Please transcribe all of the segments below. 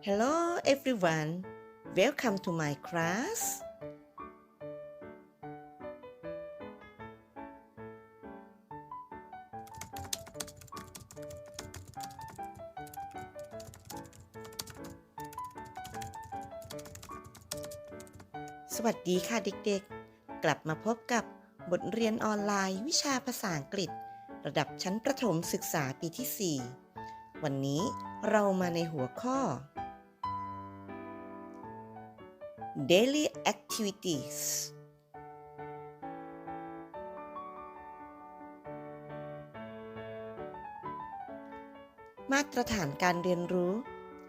Hello everyone, welcome to my class. สวัสดีค่ะเด็กๆ กลับมาพบกับบทเรียนออนไลน์วิชาภาษาอังกฤษ ระดับชั้นประถมศึกษาปีที่ 4 วันนี้เรามาในหัวข้อ Daily Activities มาตรฐานการเรียนรู้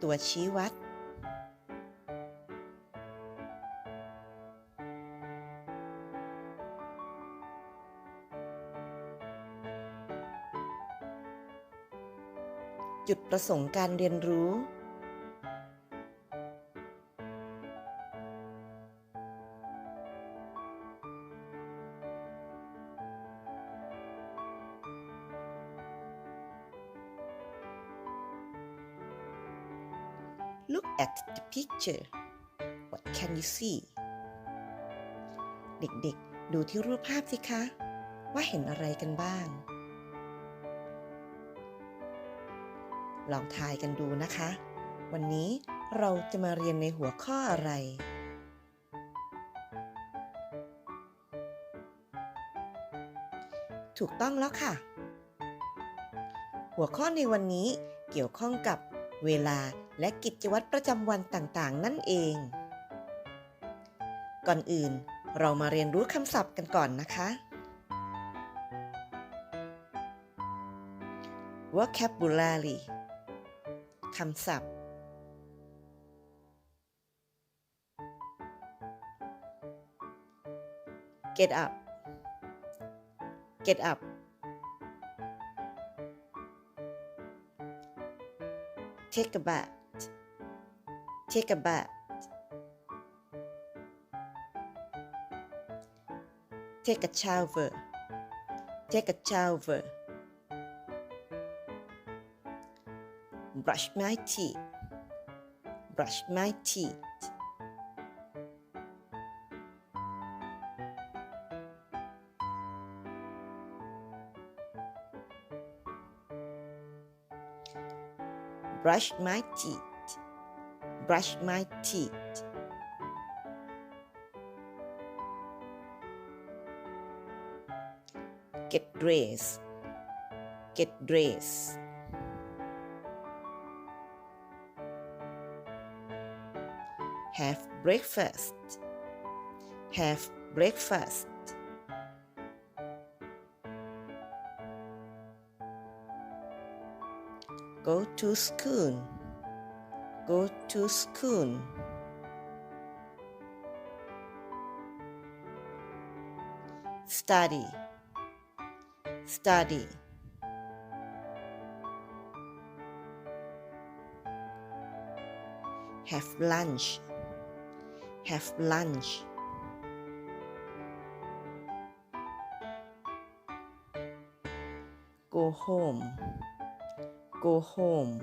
ตัวชี้วัด จุดประสงค์การเรียนรู้ Look at the picture. What can you see? เด็กๆ ดูที่รูปภาพสิคะ ว่าเห็นอะไรกันบ้าง ลองทายกันดูนะคะ วันนี้เราจะมาเรียนในหัวข้ออะไร ถูกต้องแล้วค่ะ หัวข้อในวันนี้เกี่ยวข้องกับเวลาและกิจวัตรประจำวันต่างๆ นั่นเอง ก่อนอื่นเรามาเรียนรู้คำศัพท์กันก่อนนะคะ vocabulary คำศัพท์ get up get up take a bath take a bath take a shower take a shower brush my teeth. Brush my teeth. Brush my teeth. Brush my teeth. Get dressed. Get dressed have breakfast. Have breakfast. Go to school. Go to school. Study. Study. Have lunch have lunch. Go home. Go home.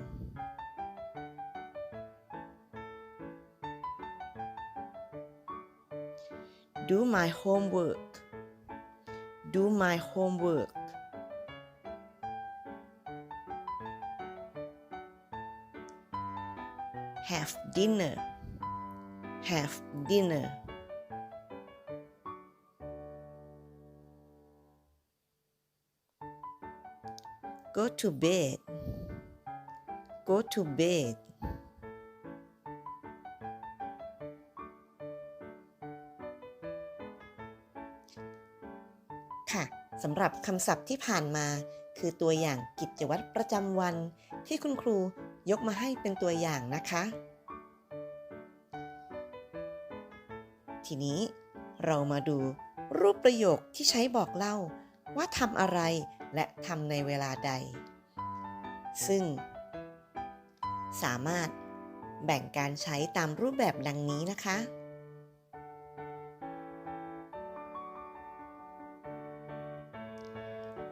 Do my homework. Do my homework. Have dinner have dinner go to bed go to bed ค่ะสำหรับคำศัพท์ที่ผ่านมา คือตัวอย่างกิจวัตรประจำวันที่คุณครูยกมาให้เป็นตัวอย่างนะคะ ทีนี้เรามาดูรูปประโยคที่ใช้บอกเล่า ว่าทำอะไรและทำในเวลาใด ซึ่ง สามารถแบ่งการใช้ตามรูปแบบดังนี้นะคะ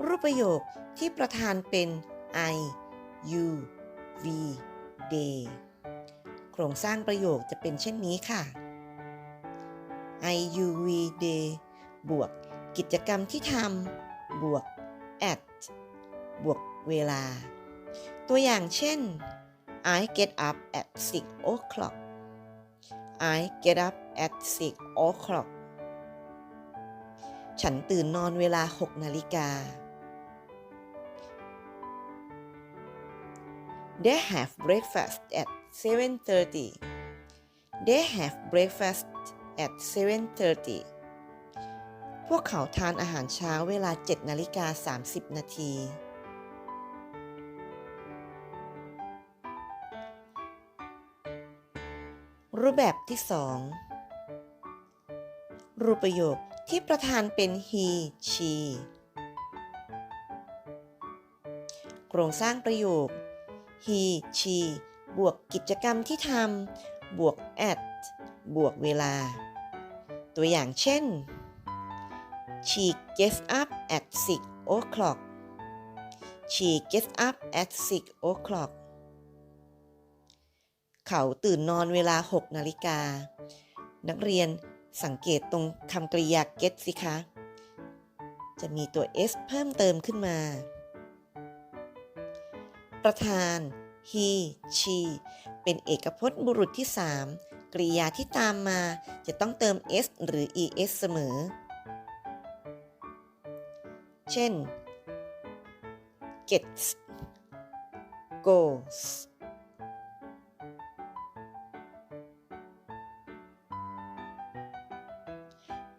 รูปประโยคที่ประธานเป็น I you we they โครงสร้างประโยคจะเป็นเช่นนี้ค่ะ I you we they บวกกิจกรรมที่ทำบวก at บวกเวลา ตัวอย่างเช่น I get up at 6 o'clock I get up at 6 o'clock ฉันตื่นนอนเวลา 6 นาฬิกา They have breakfast at 7:30. They have breakfast at 7:30. พวกเขาทานอาหารเช้าเวลา 7 นาฬิกา 30 นาที รูปแบบที่ 2 รูปประโยคที่ประธานเป็น he she โครงสร้างประโยค he she บวกกิจกรรมที่ทำ บวก at บวกเวลา ตัวอย่างเช่น she gets up at 6 o'clock she gets up at 6 o'clock เขาตื่นนอนเวลา 6 นาฬิกา นักเรียนสังเกตตรงคำกริยา get สิคะ จะมีตัว s เพิ่มเติมขึ้นมา ประธาน he she เป็นเอกพจน์บุรุษที่ 3 กริยาที่ตามมาจะต้องเติม s หรือ es เสมอ เช่น gets goes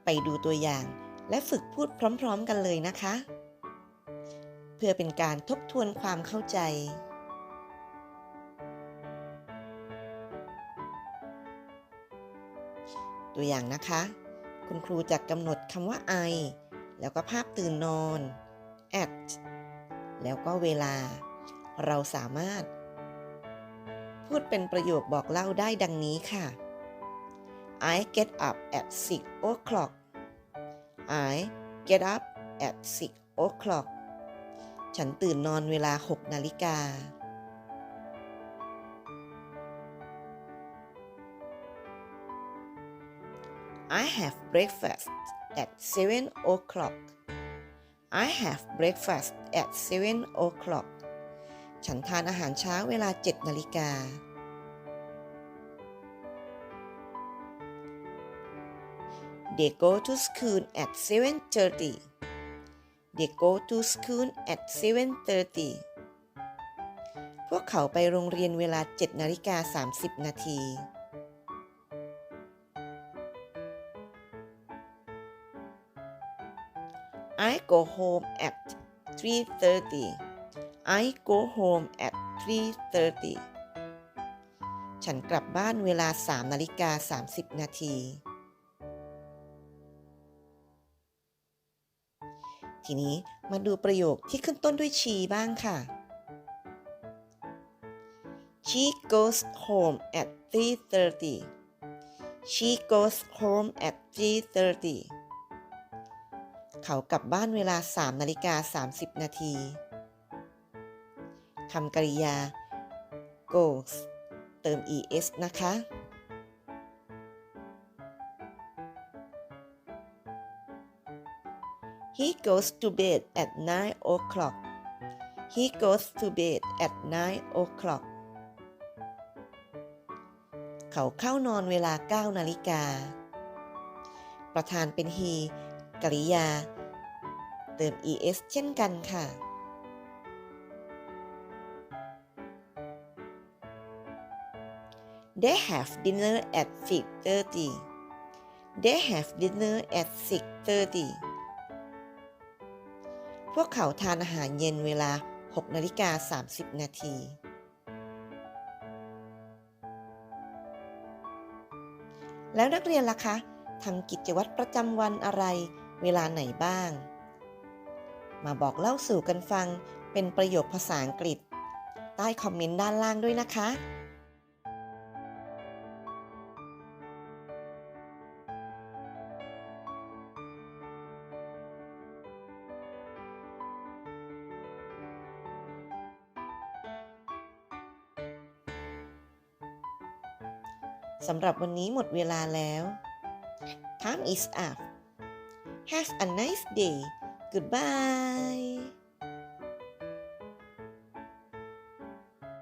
ไปดูตัวอย่างและฝึกพูดพร้อมๆกันเลยนะคะ เพื่อเป็นการทบทวนความเข้าใจ ตัวอย่างนะคะ คุณครูจะกำหนดคำว่า I แล้วก็ภาพตื่นนอน at แล้วก็เวลา เราสามารถ พูดเป็นประโยคบอกเล่าได้ดังนี้ค่ะ I get up at 6 o'clock I get up at 6 o'clock ฉันตื่นนอนเวลา 6 นาฬิกา I have breakfast at 7 o'clock. I have breakfast at 7 o'clock. ฉันทานอาหารเช้าเวลา 7 นาฬิกา They go to school at 7:30. They go to school at 7:30. พวกเขาไปโรงเรียนเวลา 7 นาฬิกา 30 นาที go home at 3:30 I go home at 3:30 ฉันกลับบ้านเวลา3นาฬิกา30 นาที ทีนี้มาดูประโยคที่ขึ้นต้นด้วยชีบ้างค่ะ She goes home at 3:30 She goes home at 3:30 เขากลับบ้านเวลา3นาฬิกา30 นาทีคำกริยา goes เติม es นะคะ He goes to bed at 9 o'clock. He goes to bed at 9 o'clock. เขาเข้านอนเวลา 9 นาฬิกา ประธานเป็น he กริยา เติม es เช่นกันค่ะ They have dinner at 6:30. They have dinner at 6:30. พวกเขาทานอาหารเย็นเวลา 6นาฬิกา30 นาที แล้วนักเรียนล่ะคะทำกิจวัตรประจำวันอะไร เวลาไหนบ้าง มาบอกเล่าสู่กันฟังเป็นประโยคภาษาอังกฤษ ใต้คอมเมนต์ด้านล่างด้วยนะคะ สำหรับวันนี้หมดเวลาแล้ว Time is up Have a nice day Goodbye